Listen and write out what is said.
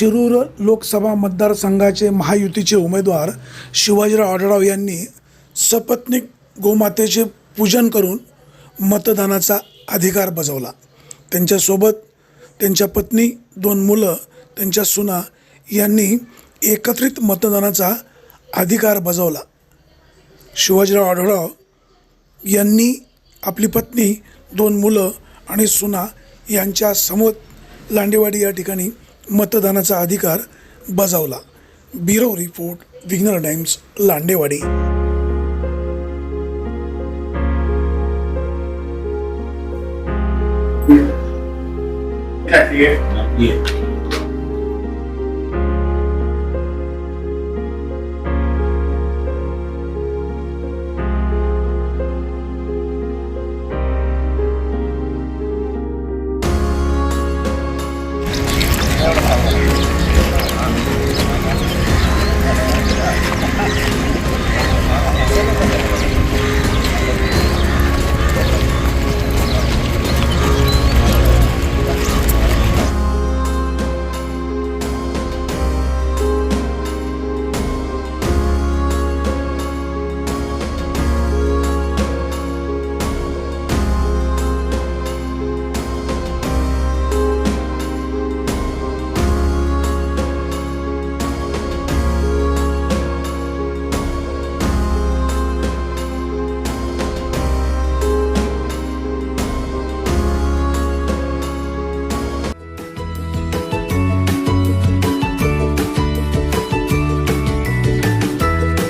शिरूर लोकसभा मतदारसंघाचे महायुतीचे उमेदवार शिवाजीराव आढळराव यांनी सपत्नीक गोमातेचे पूजन करून मतदानाचा अधिकार बजावला. त्यांच्यासोबत त्यांच्या पत्नी दोन मुलं त्यांच्या सुना यांनी एकत्रित मतदानाचा अधिकार बजावला. शिवाजीराव आढळराव यांनी आपली पत्नी दोन मुलं आणि सुना यांच्या समोर लांडेवाडी या ठिकाणी मतदानाचा अधिकार बजावला. ब्युरो रिपोर्ट विघ्नर टाइम्स लांडेवाडी.